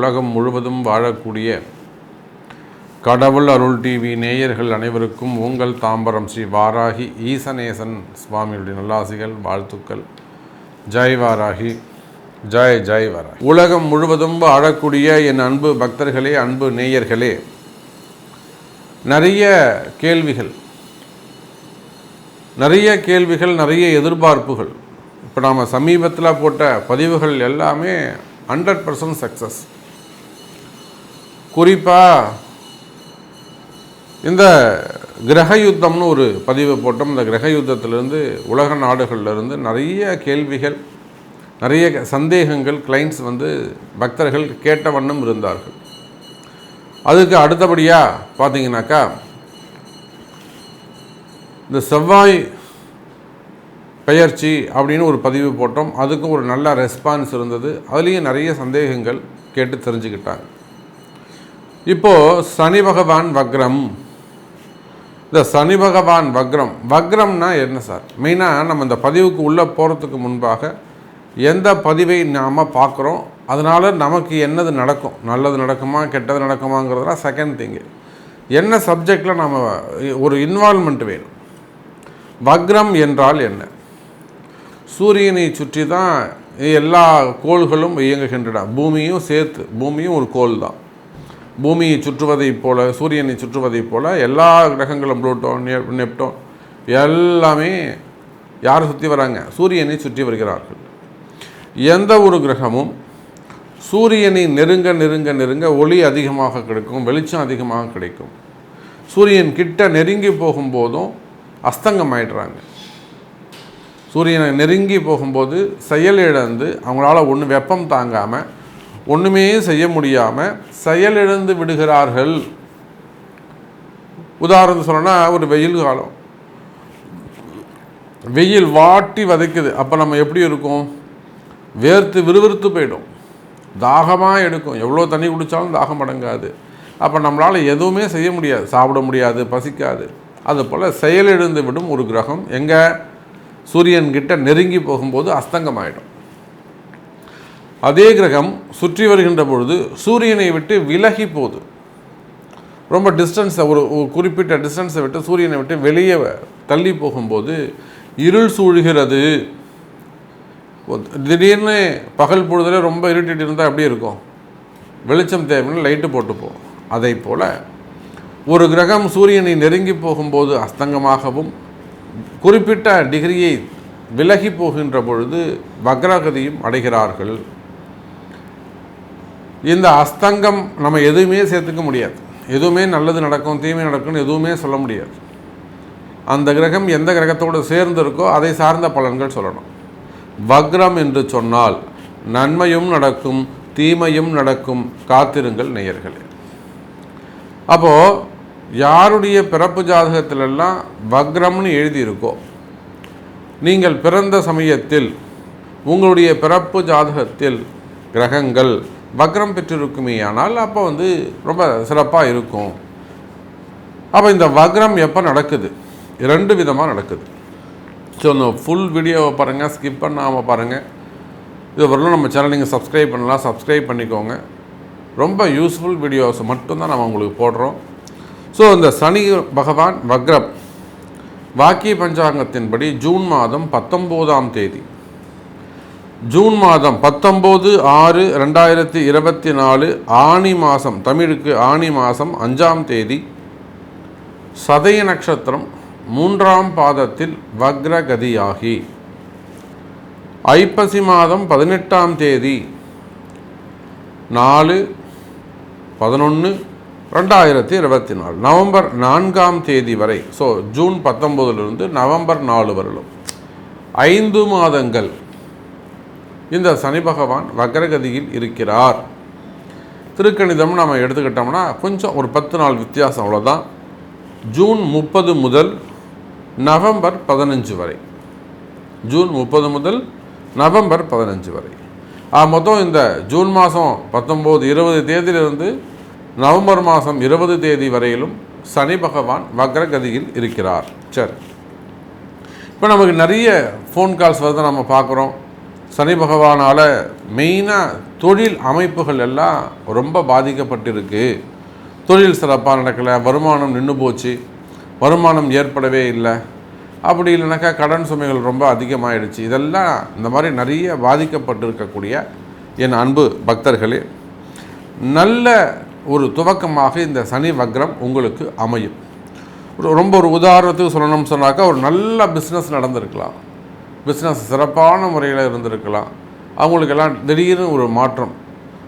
உலகம் முழுவதும் வாழக்கூடிய கடவுள் அருள் டிவி நேயர்கள் அனைவருக்கும் உங்கள் தாம்பரம் ஸ்ரீ வாராகி ஈசநேசன் சுவாமியுடைய நல்லாசிகள் வாழ்த்துக்கள். ஜெய் வாராகி. ஜெய் ஜெய் வாராகி. உலகம் முழுவதும் வாழக்கூடிய என் அன்பு பக்தர்களே அன்பு நேயர்களே நிறைய கேள்விகள் நிறைய கேள்விகள் நிறைய எதிர்பார்ப்புகள். இப்போ நாம் சமீபத்தில் போட்ட பதிவுகள் எல்லாமே ஹண்ட்ரட் பர்சன்ட் சக்ஸஸ் குறிப்பாக இந்த கிரக யுத்தம்னு ஒரு பதிவு போட்டோம். இந்த கிரக யுத்தத்திலிருந்து உலக நாடுகள்லேருந்து நிறைய கேள்விகள் நிறைய சந்தேகங்கள் கிளைண்ட்ஸ் வந்து பக்தர்கள் கேட்ட வண்ணம் இருந்தார்கள். அதுக்கு அடுத்தபடியாக பார்த்தீங்கன்னாக்கா இந்த செவ்வாய் பெயர்ச்சி அப்படின்னு ஒரு பதிவு போட்டோம். அதுக்கும் ஒரு நல்ல ரெஸ்பான்ஸ் இருந்தது. அதுலேயும் நிறைய சந்தேகங்கள் கேட்டு தெரிஞ்சுக்கிட்டாங்க. இப்போது சனி பகவான் வக்ரம். இந்த சனி பகவான் வக்ரம். வக்ரம்னா என்ன சார்? மெயினாக நம்ம இந்த பதிவுக்கு உள்ளே போகிறதுக்கு முன்பாக எந்த பதிவை நாம் பார்க்குறோம்? அதனால் நமக்கு என்னது நடக்கும்? நல்லது நடக்குமா கெட்டது நடக்குமாங்கிறதுலாம் செகண்ட் திங்கு என்ன சப்ஜெக்டில் நாம் ஒரு இன்வால்மெண்ட் வேணும்? வக்ரம் என்றால் என்ன? சூரியனை சுற்றி தான் எல்லா கோள்களும் இயங்குகின்றன. பூமியும் சேர்த்து பூமியும் ஒரு கோள் தான் பூமியை சுற்றுவதைப் போல சூரியனை சுற்றுவதைப் போல் எல்லா கிரகங்களும் புளூட்டோ நெப்டோன் எல்லாமே யார் சுற்றி வராங்க? சூரியனை சுற்றி வருகிறார்கள். எந்த ஒரு கிரகமும் சூரியனை நெருங்க நெருங்க நெருங்க ஒளி அதிகமாக கிடைக்கும் வெளிச்சம் அதிகமாக கிடைக்கும். சூரியன் கிட்ட நெருங்கி போகும்போதும் அஸ்தங்கம் ஆயிடுறாங்க. சூரியனை நெருங்கி போகும்போது செயலிழந்து அவங்களால ஒன்று வெப்பம் தாங்காமல் ஒன்றுமே செய்ய முடியாமல் செயலிழந்து விடுகிறார்கள். உதாரணம் சொல்லணும்னா ஒரு வெயில் காலம். வெயில் வாட்டி வதைக்குது. அப்போ நம்ம எப்படி இருக்கும்? வேர்த்து விறுவிறுத்து போயிடும். தாகமாக எடுக்கும். எவ்வளோ தண்ணி குடித்தாலும் தாகம் அடங்காது. அப்போ நம்மளால் எதுவுமே செய்ய முடியாது. சாப்பிட முடியாது பசிக்காது. அதுபோல் செயலிழந்து விடும் ஒரு கிரகம். எங்கே? சூரியன்கிட்ட நெருங்கி போகும்போது அஸ்தங்கமாயிடும். அதே கிரகம் சுற்றி வருகின்ற பொழுது சூரியனை விட்டு விலகி போகுது. ரொம்ப டிஸ்டன்ஸை ஒரு குறிப்பிட்ட டிஸ்டன்ஸை விட்டு சூரியனை விட்டு வெளியே தள்ளி போகும்போது இருள் சூழ்கிறது. திடீர்னு பகல் பொழுதுல ரொம்ப இருட்டிட்டு இருந்தால் அப்படி இருக்கும். வெளிச்சம் தேவைன்னு லைட்டு போட்டுப்போம் அதை போல் ஒரு கிரகம் சூரியனை நெருங்கி போகும்போது அஸ்தங்கமாகவும் குறிப்பிட்ட டிகிரியை விலகி போகின்ற பொழுது பக்ரகதியும் அடைகிறார்கள். இந்த அஸ்தங்கம் நம்ம எதுவுமே சேர்த்துக்க முடியாது. எதுவுமே நல்லது நடக்கும் தீமை நடக்கும்னு எதுவுமே சொல்ல முடியாது. அந்த கிரகம் எந்த கிரகத்தோடு சேர்ந்து இருக்கோ அதை சார்ந்த பலன்கள் சொல்லணும். வக்ரம் என்று சொன்னால் நன்மையும் நடக்கும் தீமையும் நடக்கும் காத்திருங்கள் நேயர்களே. அப்போது யாருடைய பிறப்பு ஜாதகத்திலெல்லாம் வக்ரம்னு எழுதியிருக்கோ நீங்கள் பிறந்த சமயத்தில் உங்களுடைய பிறப்பு ஜாதகத்தில் கிரகங்கள் வக்ரம் பெற்றிருக்குமே ஆனால் அப்போ வந்து ரொம்ப சிறப்பாக இருக்கும். அப்போ இந்த வக்ரம் எப்போ நடக்குது? ரெண்டு விதமாக நடக்குது. ஸோ இந்த ஃபுல் வீடியோவை பாருங்கள் ஸ்கிப் பண்ணாமல் பாருங்கள் இது வரலாம் நம்ம சேனல் நீங்கள் சப்ஸ்கிரைப் பண்ணலாம் சப்ஸ்கிரைப் பண்ணிக்கோங்க. ரொம்ப யூஸ்ஃபுல் வீடியோஸ் மட்டும்தான் நம்ம உங்களுக்கு போடுறோம். ஸோ இந்த சனி பகவான் வக்ரம் வாக்கிய பஞ்சாங்கத்தின்படி ஜூன் மாதம் பத்தொம்போதாம் தேதி. ஜூன் மாதம் பத்தொம்போது ஆறு ரெண்டாயிரத்தி இருபத்தி நாலு ஆணி மாதம் தமிழுக்கு ஆணி மாதம் அஞ்சாம் தேதி சதய நட்சத்திரம் மூன்றாம் பாதத்தில் வக்ரகதியாகி. ஐப்பசி மாதம் பதினெட்டாம் தேதி நாலு பதினொன்று ரெண்டாயிரத்தி இருபத்தி நாலு நவம்பர் நான்காம் தேதி வரை. ஸோ ஜூன் பத்தொம்போதுலேருந்து நவம்பர் நாலு வரலும் ஐந்து மாதங்கள். இந்த சனி பகவான் வக்ரகதியில் இருக்கிறார். திருக்கணிதம் நம்ம எடுத்துக்கிட்டோம்னா கொஞ்சம் ஒரு பத்து நாள் வித்தியாசம் அவ்வளோதான் ஜூன் முப்பது முதல் நவம்பர் பதினஞ்சு வரை. ஜூன் முப்பது முதல் நவம்பர் பதினஞ்சு வரை. ஆ மொத்தம் இந்த ஜூன் மாதம் பத்தொம்போது இருபது தேதியிலிருந்து நவம்பர் மாதம் இருபது தேதி வரையிலும் சனி பகவான் வக்ரகதியில் இருக்கிறார். சரி. இப்போ நமக்கு நிறைய ஃபோன் கால்ஸ் வருது நம்ம பார்க்குறோம். சனி பகவானால் மெயினாக தொழில் அமைப்புகள் எல்லாம் ரொம்ப பாதிக்கப்பட்டிருக்கு. தொழில் சிறப்பாக நடக்கலை வருமானம் நின்று போச்சு வருமானம் ஏற்படவே இல்லை. அப்படி இல்லைனாக்கா கடன் சுமைகள் ரொம்ப அதிகமாகிடுச்சு இதெல்லாம் இந்த மாதிரி நிறைய பாதிக்கப்பட்டிருக்கக்கூடிய என் அன்பு பக்தர்களே நல்ல ஒரு துவக்கமாக இந்த சனி வக்ரம் உங்களுக்கு அமையும். ரொம்ப ஒரு உதாரணத்துக்கு சொல்லணும்னு சொன்னாக்கா ஒரு நல்ல பிஸ்னஸ் நடந்திருக்கலாம். பிஸ்னஸ் சிறப்பான முறையில் இருந்திருக்கலாம். அவங்களுக்கெல்லாம் திடீர்னு ஒரு மாற்றம்.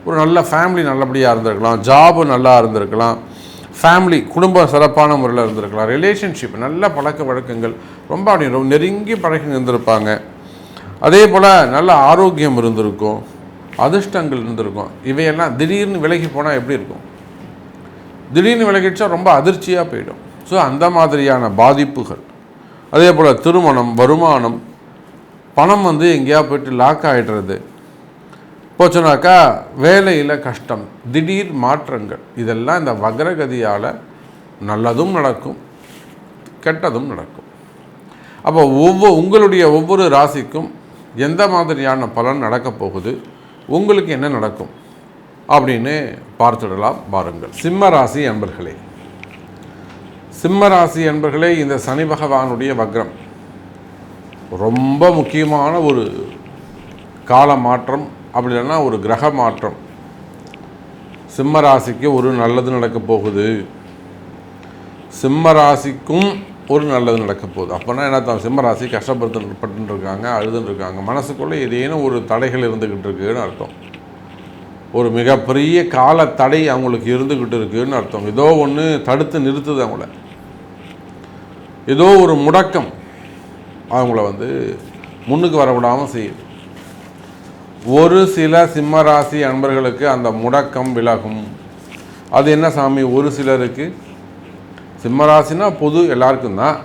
ஒரு நல்ல ஃபேமிலி நல்லபடியாக இருந்திருக்கலாம். ஜாபு நல்லா இருந்திருக்கலாம். ஃபேமிலி குடும்பம் சிறப்பான முறையில் இருந்திருக்கலாம். ரிலேஷன்ஷிப் நல்ல பழக்க வழக்கங்கள் ரொம்ப அப்படி ரொம்ப நெருங்கி பழகி இருந்திருப்பாங்க. அதே போல் நல்ல ஆரோக்கியம் இருந்திருக்கும். அதிர்ஷ்டங்கள் இருந்திருக்கும். இவையெல்லாம் திடீர்னு விலகி போனால் எப்படி இருக்கும்? திடீர்னு விலகிடுச்சா ரொம்ப அதிர்ச்சியாக போயிடும். ஸோ அந்த மாதிரியான பாதிப்புகள். அதே போல் திருமணம் வருமானம் பணம் வந்து எங்கேயா போயிட்டு லாக் ஆகிடுறது போச்சுனாக்கா வேலையில் கஷ்டம் திடீர் மாற்றங்கள். இதெல்லாம் இந்த வக்ரகதியால் நல்லதும் நடக்கும் கெட்டதும் நடக்கும். அப்போ ஒவ்வொரு உங்களுடைய ஒவ்வொரு ராசிக்கும் எந்த மாதிரியான பலன் நடக்கப் போகுது? உங்களுக்கு என்ன நடக்கும்? அப்படின்னு பார்த்துடலாம் பாருங்கள். சிம்ம ராசி அன்பர்களே. சிம்ம ராசி அன்பர்களே இந்த சனி பகவானுடைய வக்ரம். ரொம்ப முக்கியமான ஒரு கால மாற்றம் அப்படி இல்லைன்னா ஒரு கிரக மாற்றம் சிம்ம ராசிக்கு ஒரு நல்லது நடக்க போகுது. சிம்ம ராசிக்கும் ஒரு நல்லது நடக்க போகுது. அப்போனா என்ன தான் சிம்ம ராசி பட்டுன்னு இருக்காங்க அழுதுன்னு இருக்காங்க மனசுக்குள்ளே ஏதேனும் ஒரு தடைகள் இருந்துக்கிட்டு இருக்குன்னு அர்த்தம். ஒரு மிகப்பெரிய கால தடை அவங்களுக்கு இருந்துக்கிட்டு இருக்குன்னு அர்த்தம். ஏதோ ஒன்று தடுத்து நிறுத்துது அவங்கள. ஏதோ ஒரு முடக்கம். அவங்கள வந்து முன்னுக்கு வரவிடாமல் செய்யும். ஒரு சில சிம்ம ராசி அன்பர்களுக்கு அந்த முடக்கம் விலகும். அது என்ன சாமி? ஒரு சிலருக்கு சிம்ம ராசினா பொது எல்லாருக்கும் தான்.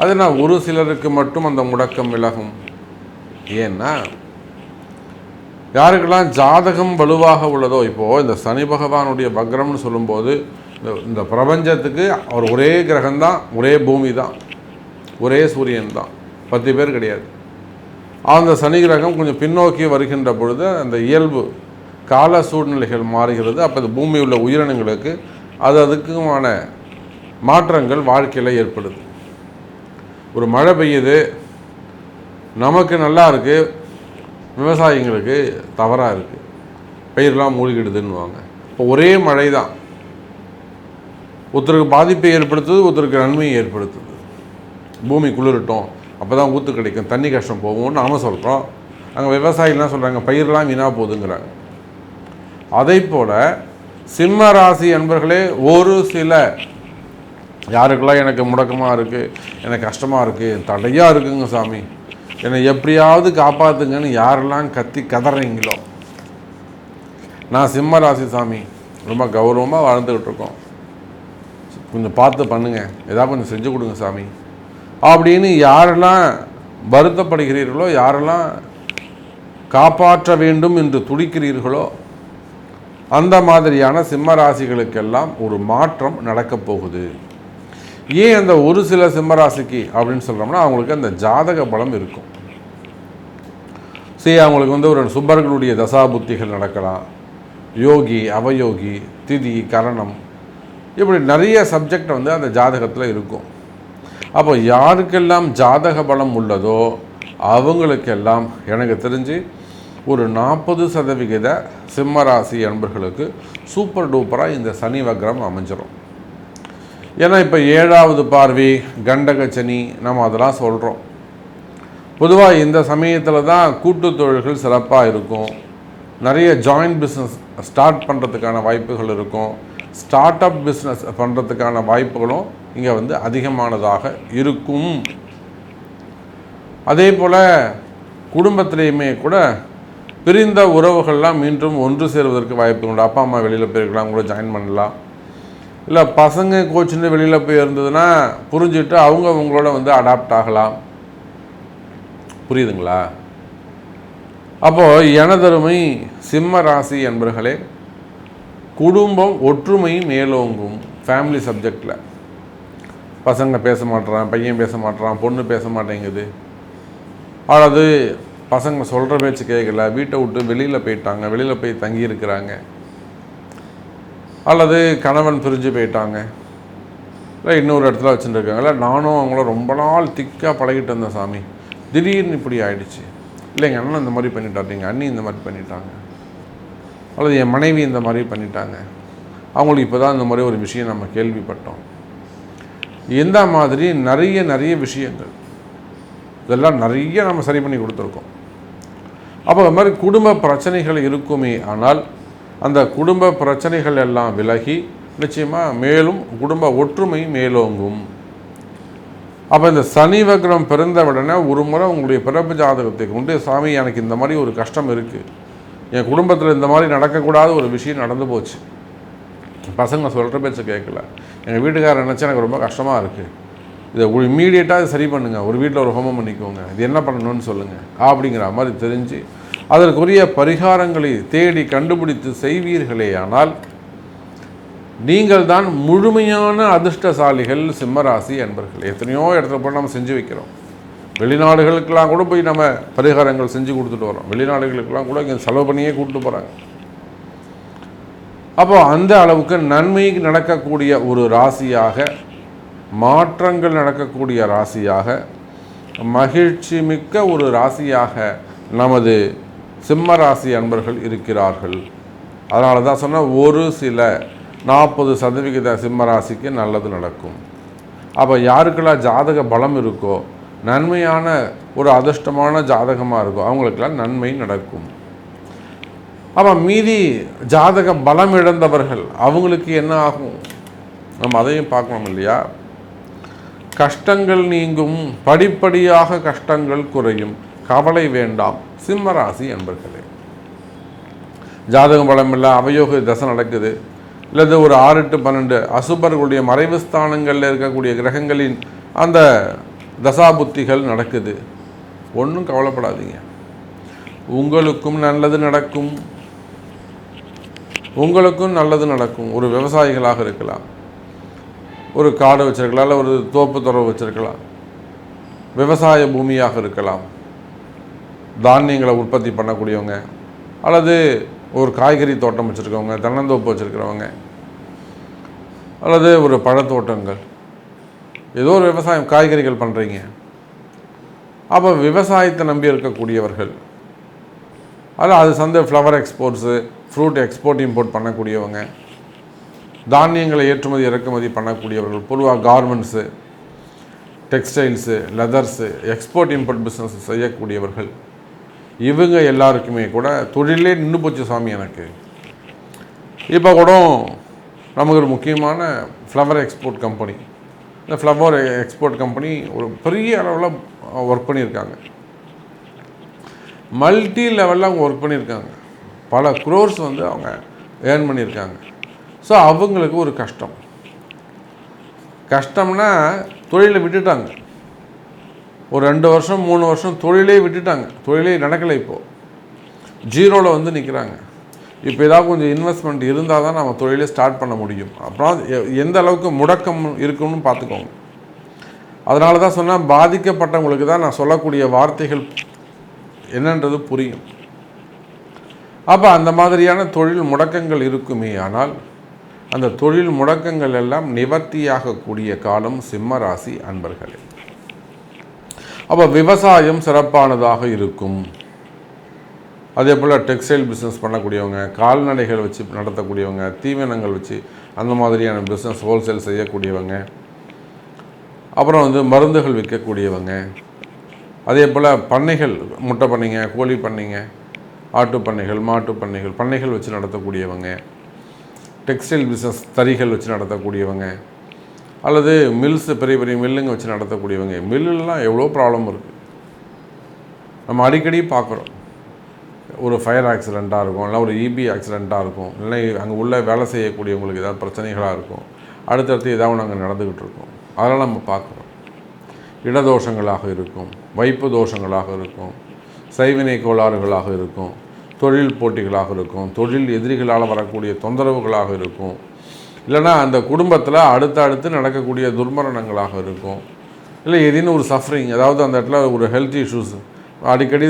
அது என்ன? ஒரு சிலருக்கு மட்டும் அந்த முடக்கம் விலகும். ஏன்னா யாருக்கெல்லாம் ஜாதகம் வலுவாக உள்ளதோ இப்போது இந்த சனி பகவானுடைய பக்ரம்னு சொல்லும்போது இந்த இந்த பிரபஞ்சத்துக்கு அவர் ஒரே கிரகம்தான் ஒரே பூமி தான் ஒரே சூரியன் தான் பத்து பேர் கிடையாது. அந்த சனி கிரகம் கொஞ்சம் பின்னோக்கி வருகின்ற பொழுது அந்த இயல்பு கால சூழ்நிலைகள் மாறுகிறது. அப்போ இந்த பூமி உள்ள உயிரினங்களுக்கு அது அதுக்குமான மாற்றங்கள் வாழ்க்கையில் ஏற்படுது. ஒரு மழை பெய்யுது நமக்கு நல்லா இருக்குது விவசாயிங்களுக்கு தவறாக இருக்குது பயிரெலாம் மூழ்கிடுதுன்னுவாங்க. இப்போ ஒரே மழை தான் ஒருத்தருக்கு பாதிப்பை ஏற்படுத்துது ஒருத்தருக்கு நன்மையை ஏற்படுத்துது. பூமி குளிரட்டும். அப்போ தான் ஊற்று கிடைக்கும் தண்ணி கஷ்டம் போகும்னு நாம் சொல்கிறோம் அங்கே விவசாயிலாம் சொல்கிறாங்க பயிரெலாம் வீணாக போகுதுங்கிறாங்க. அதே போல் சிம்ம ராசி அன்பர்களே ஒரு சில யாருக்கெல்லாம் எனக்கு முடக்கமாக இருக்குது எனக்கு கஷ்டமாக இருக்குது தடையாக இருக்குங்க சாமி. என்னை எப்படியாவது காப்பாற்றுங்கன்னு யாரெல்லாம் கத்தி கதறீங்களோ. நான் சிம்ம ராசி சாமி ரொம்ப கௌரவமாக வாழ்ந்துக்கிட்டு இருக்கோம். கொஞ்சம் பார்த்து பண்ணுங்கள் ஏதாவது கொஞ்சம் செஞ்சு கொடுங்க சாமி. அப்படின்னு யாரெல்லாம் வருத்தப்படுகிறீர்களோ யாரெல்லாம் காப்பாற்ற வேண்டும் என்று துடிக்கிறீர்களோ அந்த மாதிரியான சிம்ம ராசிகளுக்கெல்லாம் ஒரு மாற்றம் நடக்கப் போகுது. ஏன் அந்த ஒரு சில சிம்மராசிக்கு அப்படின்னு சொல்கிறோம்னா அவங்களுக்கு அந்த ஜாதக பலம் இருக்கும். சரி அவங்களுக்கு வந்து ஒரு சுபர்களுடைய தசாபுத்திகள் நடக்கலாம். யோகி அவயோகி திதி கரணம் இப்படி நிறைய சப்ஜெக்ட் வந்து அந்த ஜாதகத்தில் இருக்கும். அப்போ யாருக்கெல்லாம் ஜாதக பலம் உள்ளதோ அவங்களுக்கெல்லாம் எனக்கு தெரிஞ்சு ஒரு நாற்பது சதவிகித சிம்மராசி அன்பர்களுக்கு சூப்பர் டூப்பராக இந்த சனி வக்ரம் அமைஞ்சிரும். ஏன்னா இப்போ ஏழாவது பார்வை கண்டக சனி நம்ம அதெல்லாம் சொல்கிறோம் பொதுவாக இந்த சமயத்தில் தான் கூட்டு தொழில்கள் சிறப்பாக இருக்கும். நிறைய ஜாயிண்ட் பிஸ்னஸ் ஸ்டார்ட் பண்ணுறதுக்கான வாய்ப்புகள் இருக்கும். ஸ்டார்ட் அப் பிஸ்னஸ் பண்ணுறதுக்கான வாய்ப்புகளும் இங்கே வந்து அதிகமானதாக இருக்கும். அதே போல் குடும்பத்திலையுமே கூட பிரிந்த உறவுகள்லாம் மீண்டும் ஒன்று சேருவதற்கு வாய்ப்பு உண்டு. அப்பா அம்மா வெளியில் போயிருக்கலாம் கூட ஜாயின் பண்ணலாம். இல்லை பசங்க கோச்சுன்னு வெளியில் போய் இருந்ததுன்னா புரிஞ்சுட்டு அவங்க அவங்களோட வந்து அடாப்ட் ஆகலாம். புரியுதுங்களா? அப்போது எனதருமை சிம்ம ராசி என்பர்களே குடும்பம் ஒற்றுமை மேலோங்கும் ஃபேமிலி சப்ஜெக்டில் பசங்க பேச மாட்டுறான் பையன் பேச மாட்டேறான் பொண்ணு பேச மாட்டேங்குது. அல்லது பசங்க சொல்கிற பேச்சு கேட்கல வீட்டை விட்டு வெளியில் போயிட்டாங்க வெளியில் போய் தங்கியிருக்கிறாங்க. அல்லது கணவன் பிரிஞ்சு போயிட்டாங்க. இல்லை இன்னொரு இடத்துல வச்சுட்டுருக்காங்க இல்லை நானும் அவங்கள ரொம்ப நாள் திக்காக பழகிட்டு இருந்தேன் சாமி. திடீர்னு இப்படி ஆயிடுச்சு. இல்லை எங்கள் அண்ணன் இந்த மாதிரி பண்ணிட்டாரு. எங்கள் அண்ணி இந்த மாதிரி பண்ணிட்டாங்க. அல்லது என் மனைவி இந்த மாதிரி பண்ணிட்டாங்க. அவங்களுக்கு இப்போ தான் இந்த மாதிரி ஒரு விஷயம் நம்ம கேள்விப்பட்டோம். இந்த மாதிரி நிறைய நிறைய விஷயங்கள். இதெல்லாம் நிறைய நம்ம சரி பண்ணி கொடுத்துருக்கோம். அப்போ அது மாதிரி குடும்ப பிரச்சனைகள் இருக்குமே ஆனால் அந்த குடும்ப பிரச்சனைகள் எல்லாம் விலகி நிச்சயமாக மேலும் குடும்ப ஒற்றுமை மேலோங்கும். அப்போ இந்த சனி வக்ரம் பிறந்த உடனே ஒரு முறை உங்களுடைய பிறப்பு ஜாதகத்தை கொண்டு சாமி எனக்கு இந்த மாதிரி ஒரு கஷ்டம் இருக்குது என் குடும்பத்தில் இந்த மாதிரி நடக்கக்கூடாத ஒரு விஷயம் நடந்து போச்சு. பசங்க சொல்கிற பேச்சை கேட்கல. எங்கள் வீட்டுக்காரர் நினச்சா எனக்கு ரொம்ப கஷ்டமாக இருக்குது இதை இம்மீடியட்டாக இதை சரி பண்ணுங்கள் ஒரு வீட்டில் ஒரு ஹோமம் பண்ணிக்கோங்க. இது என்ன பண்ணணும்னு சொல்லுங்கள் அப்படிங்கிற மாதிரி தெரிஞ்சு அதற்குரிய பரிகாரங்களை தேடி கண்டுபிடித்து செய்வீர்களே ஆனால் நீங்கள் தான் முழுமையான அதிர்ஷ்டசாலிகள் சிம்மராசி என்பர்கள் எத்தனையோ இடத்துல போய் நம்ம செஞ்சு வைக்கிறோம். வெளிநாடுகளுக்கெல்லாம் கூட போய் நம்ம பரிகாரங்கள் செஞ்சு கொடுத்துட்டு வரோம். வெளிநாடுகளுக்கெல்லாம் கூட இங்கே செலவு பண்ணியே கூப்பிட்டு போகிறாங்க அப்போ அந்த அளவுக்கு நன்மை நடக்கக்கூடிய ஒரு ராசியாக மாற்றங்கள் நடக்கக்கூடிய ராசியாக மகிழ்ச்சி மிக்க ஒரு ராசியாக நமது சிம்ம ராசி அன்பர்கள் இருக்கிறார்கள். அதனால தான் சொன்னால் ஒரு சில நாற்பது சதவிகித சிம்ம ராசிக்கு நல்லது நடக்கும். அப்போ யாருக்கெல்லாம் ஜாதக பலம் இருக்கோ நன்மையான ஒரு அதிர்ஷ்டமான ஜாதகமாக இருக்கும் அவங்களுக்கெல்லாம் நன்மை நடக்கும். ஆமாம் மீதி ஜாதக பலம் இழந்தவர்கள் அவங்களுக்கு என்ன ஆகும்? நம்ம அதையும் பார்க்கணும் இல்லையா? கஷ்டங்கள் நீங்கும் படிப்படியாக கஷ்டங்கள் குறையும். கவலை வேண்டாம். சிம்மராசி என்பர்களே. ஜாதகம் பலம் இல்லை அவயோக தசை நடக்குது. இல்லது ஒரு ஆறு எட்டு பன்னெண்டு அசுபர்களுடைய மறைவு ஸ்தானங்களில் இருக்கக்கூடிய கிரகங்களின் அந்த தசாபுத்திகள் நடக்குது. ஒன்றும் கவலைப்படாதீங்க. உங்களுக்கும் நல்லது நடக்கும். உங்களுக்கும் நல்லது நடக்கும். ஒரு விவசாயிகளாக இருக்கலாம். ஒரு காடு வச்சிருக்கலாம் இல்லை ஒரு தோப்பு துறவு வச்சுருக்கலாம். விவசாய பூமியாக இருக்கலாம். தானியங்களை உற்பத்தி பண்ணக்கூடியவங்க அல்லது ஒரு காய்கறி தோட்டம் வச்சுருக்கவங்க தென்னந்தோப்பு வச்சுருக்கிறவங்க அல்லது ஒரு பழத்தோட்டங்கள். ஏதோ ஒரு விவசாயம் காய்கறிகள் பண்ணுறீங்க அப்போ விவசாயத்தை நம்பி இருக்கக்கூடியவர்கள் அதில் அது சந்தை flower exports fruit export import பண்ணக்கூடியவங்க. தானியங்களை ஏற்றுமதி இறக்குமதி பண்ணக்கூடியவர்கள் பொதுவாக garments textiles leathers export import business செய்யக்கூடியவர்கள். இவங்க எல்லாருக்குமே கூட தொழிலே நின்று போச்சு சாமி எனக்கு. இப்போ கூட நமக்கு ஒரு முக்கியமான ஃப்ளவர் எக்ஸ்போர்ட் கம்பெனி இந்த ஃப்ளவர் எக்ஸ்போர்ட் கம்பெனி ஒரு பெரிய அளவில் ஒர்க் பண்ணியிருக்காங்க. மல்டி லெவலில் அவங்க ஒர்க் பண்ணியிருக்காங்க. பல குரோர்ஸ் வந்து அவங்க ஏர்ன் பண்ணியிருக்காங்க. ஸோ அவங்களுக்கு ஒரு கஷ்டம். கஷ்டம்னா தொழிலை விட்டுட்டாங்க. ஒரு ரெண்டு வருஷம் மூணு வருஷம் தொழிலே விட்டுட்டாங்க. தொழிலே நடக்கலை இப்போது ஜீரோவில் வந்து நிற்கிறாங்க இப்போ ஏதாவது கொஞ்சம் இன்வெஸ்ட்மெண்ட் இருந்தால் தான் நம்ம தொழிலே ஸ்டார்ட் பண்ண முடியும். அப்புறம் எ- எந்த அளவுக்கு முடக்கம் இருக்குன்னு பார்த்துக்கோங்க. அதனால தான் சொன்னால் பாதிக்கப்பட்டவங்களுக்கு தான் நான் சொல்லக்கூடிய வார்த்தைகள் என்னன்றது புரியும். அப்போ அந்த மாதிரியான தொழில் முடக்கங்கள் இருக்குமே ஆனால் அந்த தொழில் முடக்கங்கள் எல்லாம் நிவர்த்தியாகக்கூடிய காலம் சிம்ம ராசி அன்பர்களே. அப்போ விவசாயம் சிறப்பானதாக இருக்கும். அதே போல் டெக்ஸ்டைல் பிஸ்னஸ் பண்ணக்கூடியவங்க கால்நடைகள் வச்சு நடத்தக்கூடியவங்க தீவனங்கள் வச்சு அந்த மாதிரியான பிஸ்னஸ் ஹோல்சேல் செய்யக்கூடியவங்க அப்புறம் வந்து மருந்துகள் விற்கக்கூடியவங்க அதே போல் பண்ணைகள் முட்டை பண்ணைங்க கோழி பண்ணைங்க ஆட்டு பண்ணைகள் மாட்டு பண்ணைகள் பண்ணைகள் வச்சு நடத்தக்கூடியவங்க டெக்ஸ்டைல் பிஸ்னஸ் தறிகள் வச்சு நடத்தக்கூடியவங்க அல்லது மில்ஸ் பெரிய பெரிய மில்லுங்க வச்சு நடத்தக்கூடியவங்க மில்லுலாம் எவ்வளோ ப்ராப்ளம் இருக்குது நம்ம அடிக்கடி பார்க்குறோம் ஒரு ஃபயர் ஆக்சிடெண்ட்டாக இருக்கும் இல்லை ஒரு இபி ஆக்சிடெண்ட்டாக இருக்கும் இல்லை அங்கே உள்ள வேலை செய்யக்கூடியவங்களுக்கு ஏதாவது பிரச்சனைகளாக இருக்கும் அடுத்தடுத்து ஏதாவது ஒன்று அங்கே நடந்துக்கிட்டு இருக்கோம். அதெல்லாம் நம்ம பார்க்குறோம் இடதோஷங்களாக இருக்கும். வைப்பு தோஷங்களாக இருக்கும் சைவினை கோளாறுகளாக இருக்கும் தொழில் போட்டிகளாக இருக்கும் தொழில் எதிரிகளால் வரக்கூடிய தொந்தரவுகளாக இருக்கும். இல்லைன்னா அந்த குடும்பத்தில் அடுத்து அடுத்து நடக்கக்கூடிய துர்மரணங்களாக இருக்கும். இல்லை ஏதேனும் ஒரு சஃபரிங் அதாவது அந்த இடத்துல ஒரு ஹெல்த் இஷ்யூஸ் அடிக்கடி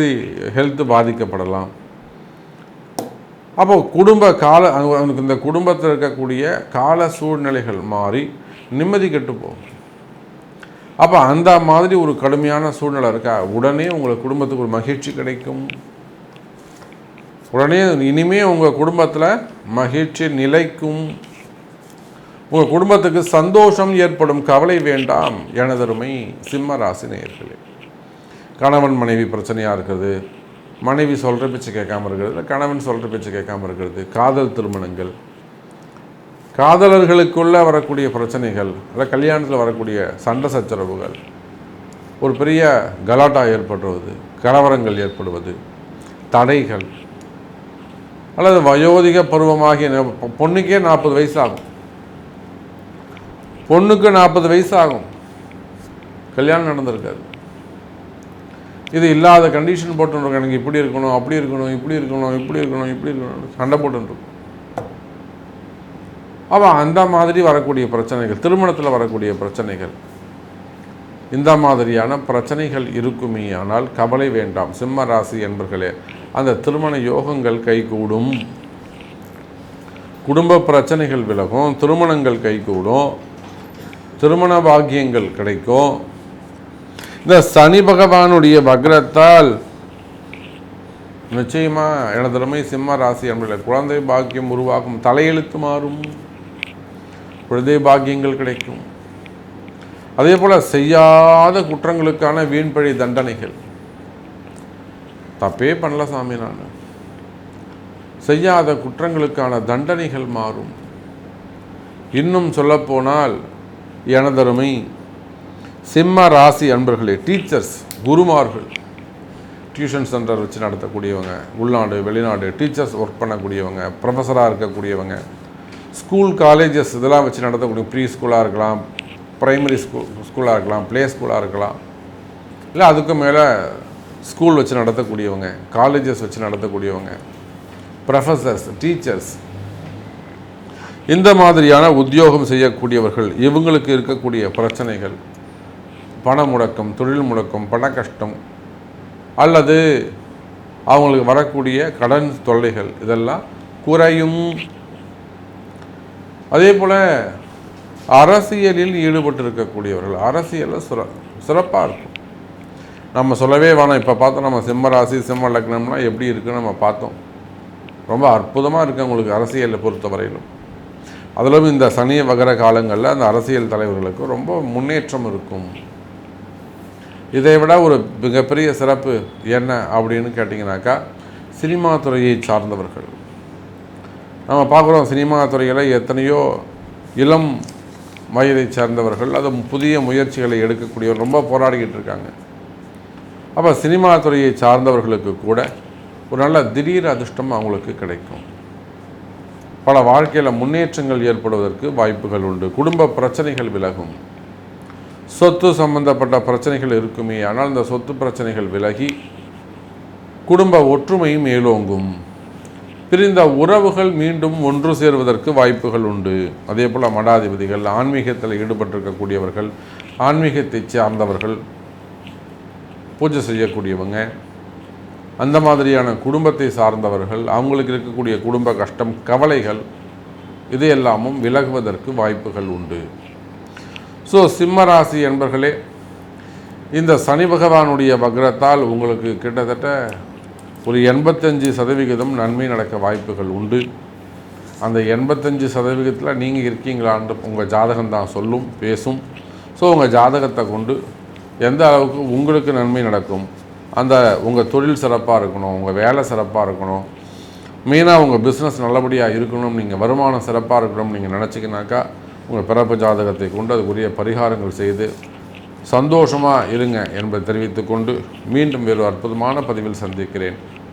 ஹெல்த்து பாதிக்கப்படலாம். அப்போது குடும்ப கால அவனுக்கு இந்த குடும்பத்தில் இருக்கக்கூடிய கால சூழ்நிலைகள் மாறி நிம்மதி கெட்டு போகும். அப்போ அந்த மாதிரி ஒரு கடுமையான சூழ்நிலை இருக்கா? உடனே உங்கள் குடும்பத்துக்கு ஒரு மகிழ்ச்சி கிடைக்கும். உடனே இனிமே உங்கள் குடும்பத்தில் மகிழ்ச்சி நிலைக்கும். உங்கள் குடும்பத்துக்கு சந்தோஷம் ஏற்படும் கவலை வேண்டாம். எனதருமை சிம்ம ராசி நேர்களே கணவன் மனைவி பிரச்சனையாக இருக்குது. மனைவி சொல்கிற பேச்சு கேட்காம இருக்கிறது இல்லை கணவன் சொல்கிற பேச்சு கேட்காம இருக்கிறது காதல் திருமணங்கள் காதலர்களுக்குள்ளே வரக்கூடிய பிரச்சனைகள் இல்லை கல்யாணத்தில் வரக்கூடிய சண்டை சச்சரவுகள் ஒரு பெரிய கலாட்டா ஏற்படுவது கலவரங்கள் ஏற்படுவது தடைகள் அல்லது வயோதிக பருவமாகிய பொண்ணுக்கே நாற்பது வயசு ஆகும் பொண்ணுக்கு நாற்பது வயசு ஆகும் கல்யாணம் நடந்திருக்காது. இது இல்லாத கண்டிஷன் போட்டுருக்கோம் எனக்கு இப்படி இருக்கணும் அப்படி இருக்கணும் இப்படி இருக்கணும் இப்படி இருக்கணும் இப்படி இருக்கணும் சண்டை போட்டுருக்கும். அப்போ அந்த மாதிரி வரக்கூடிய பிரச்சனைகள் திருமணத்தில் வரக்கூடிய பிரச்சனைகள். இந்த மாதிரியான பிரச்சனைகள் இருக்குமே ஆனால் கவலை வேண்டாம். சிம்ம ராசி என்பர்களே அந்த திருமண யோகங்கள் கைகூடும். குடும்ப பிரச்சனைகள் விலகும் திருமணங்கள் கைகூடும். திருமண பாக்கியங்கள் கிடைக்கும். இந்த சனி பகவானுடைய வக்ரத்தால் என திறமை சிம்ம ராசி என்பதில் குழந்தை பாக்கியம் உருவாகும் தலையெழுத்து மாறும். குழந்தை பாக்கியங்கள் கிடைக்கும். அதே போல் செய்யாத குற்றங்களுக்கான வீண்பழி தண்டனைகள். தப்பே பண்ணல சாமி நான். செய்யாத குற்றங்களுக்கான தண்டனைகள் மாறும். இன்னும் சொல்லப்போனால் எனதருமை சிம்ம ராசி அன்பர்களே டீச்சர்ஸ் குருமார்கள் டியூஷன் சென்டர் வச்சு நடத்தக்கூடியவங்க உள்நாடு வெளிநாடு டீச்சர்ஸ் ஒர்க் பண்ணக்கூடியவங்க ப்ரொஃபஸராக இருக்கக்கூடியவங்க ஸ்கூல் காலேஜஸ் இதெல்லாம் வச்சு நடத்தக்கூடிய ப்ரீ ஸ்கூலாக இருக்கலாம் ப்ரைமரி ஸ்கூல் ஸ்கூலாக இருக்கலாம் ப்ளே ஸ்கூலாக இருக்கலாம். இல்லை அதுக்கு மேலே ஸ்கூல் வச்சு நடத்தக்கூடியவங்க காலேஜஸ் வச்சு நடத்தக்கூடியவங்க ப்ரொஃபஸர்ஸ் டீச்சர்ஸ் இந்த மாதிரியான உத்தியோகம் செய்யக்கூடியவர்கள் இவங்களுக்கு இருக்கக்கூடிய பிரச்சனைகள் பண முடக்கம் தொழில் முடக்கம் பண கஷ்டம் அல்லது அவங்களுக்கு வரக்கூடிய கடன் தொல்லைகள் இதெல்லாம் குறையும். அதே போல் அரசியலில் ஈடுபட்டிருக்கக்கூடியவர்கள் அரசியலில் சிற சிறப்பாக இருக்கும். நம்ம சொல்லவே வேணாம். இப்போ பார்த்தோம் நம்ம சிம்ம ராசி சிம்ம லக்னம்னா எப்படி இருக்குன்னு நம்ம பார்த்தோம். ரொம்ப அற்புதமாக இருக்குது உங்களுக்கு அரசியலை பொறுத்தவரையிலும். அதிலும் இந்த சனி வகர காலங்களில் அந்த அரசியல் தலைவர்களுக்கு ரொம்ப முன்னேற்றம் இருக்கும். இதை விட ஒரு மிகப்பெரிய சிறப்பு என்ன அப்படின்னு கேட்டிங்கனாக்கா சினிமா துறையை சார்ந்தவர்கள். நம்ம பார்க்குறோம் சினிமா துறையில் எத்தனையோ இளம் வயதை சார்ந்தவர்கள் அது புதிய முயற்சிகளை எடுக்கக்கூடியவர் ரொம்ப போராடிக்கிட்டு இருக்காங்க. அப்போ சினிமா துறையை சார்ந்தவர்களுக்கு கூட ஒரு நல்ல திடீர் அதிர்ஷ்டம் அவங்களுக்கு கிடைக்கும். பல வாழ்க்கையில் முன்னேற்றங்கள் ஏற்படுவதற்கு வாய்ப்புகள் உண்டு. குடும்ப பிரச்சனைகள் விலகும். சொத்து சம்பந்தப்பட்ட பிரச்சனைகள் இருக்குமே ஆனால் இந்த சொத்து பிரச்சனைகள் விலகி குடும்ப ஒற்றுமையும் மேலோங்கும். பிரிந்த உறவுகள் மீண்டும் ஒன்று சேர்வதற்கு வாய்ப்புகள் உண்டு. அதே போல் மடாதிபதிகள் ஆன்மீகத்தில் ஈடுபட்டிருக்கக்கூடியவர்கள் ஆன்மீகத்தை சார்ந்தவர்கள் பூஜை செய்யக்கூடியவங்க அந்த மாதிரியான குடும்பத்தை சார்ந்தவர்கள் அவங்களுக்கு இருக்கக்கூடிய குடும்ப கஷ்டம் கவலைகள் இது எல்லாமும் விலகுவதற்கு வாய்ப்புகள் உண்டு. ஸோ சிம்மராசி என்பர்களே இந்த சனி பகவானுடைய வக்ரத்தால் உங்களுக்கு கிட்டத்தட்ட ஒரு எண்பத்தஞ்சு சதவிகிதம் நன்மை நடக்க வாய்ப்புகள் உண்டு. அந்த எண்பத்தஞ்சு சதவிகிதத்தில் நீங்கள் இருக்கீங்களான்னு உங்கள் ஜாதகம் தான் சொல்லும் பேசும். ஸோ உங்கள் ஜாதகத்தை கொண்டு எந்த அளவுக்கு உங்களுக்கு நன்மை நடக்கும் அந்த உங்கள் தொழில் சிறப்பாக இருக்கணும் உங்கள் வேலை சிறப்பாக இருக்கணும் மெயினாக உங்கள் பிஸ்னஸ் நல்லபடியாக இருக்கணும் நீங்கள் வருமானம் சிறப்பாக இருக்கணும்னு நீங்கள் நினச்சிக்கினாக்கா உங்கள் பிறப்பு ஜாதகத்தை கொண்டு அதுக்குரிய பரிகாரங்கள் செய்து சந்தோஷமாக இருங்க என்பதை தெரிவித்துக்கொண்டு மீண்டும் வேறு அற்புதமான பதிவில் சந்திக்கிறேன்.